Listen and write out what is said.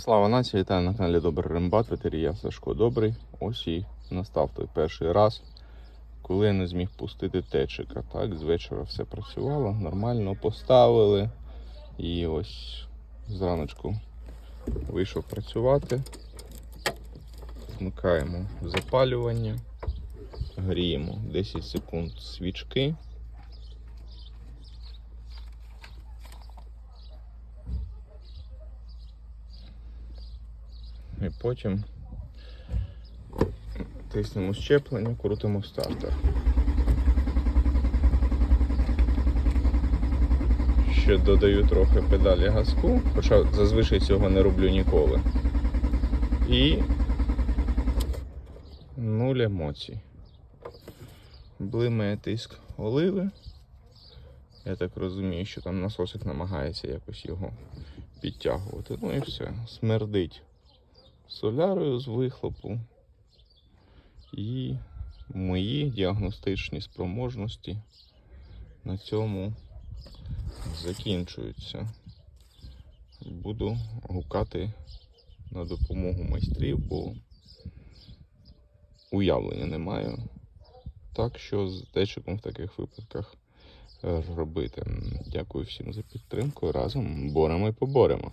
Слава нації, вітаю на каналі Добрий Рембат, ветерія Сашко Добрий. Ось і настав той перший раз, коли я не зміг пустити течика. Так, з вечора все працювало, нормально поставили. І ось зраночку вийшов працювати. Вмикаємо запалювання, гріємо 10 секунд свічки. І потім тиснемо щеплення, крутимо стартер. Ще додаю трохи педалі газку, хоча зазвичай цього не роблю ніколи. І нуль емоцій. Блимає тиск оливи. Я так розумію, що там насосик намагається якось його підтягувати. Ну і все, смердить солярою з вихлопу. І мої діагностичні спроможності на цьому закінчуються. Буду гукати на допомогу майстрів, бо уявлення не маю. Так що з течиком в таких випадках робити. Дякую всім за підтримку. Разом боремо і поборемо.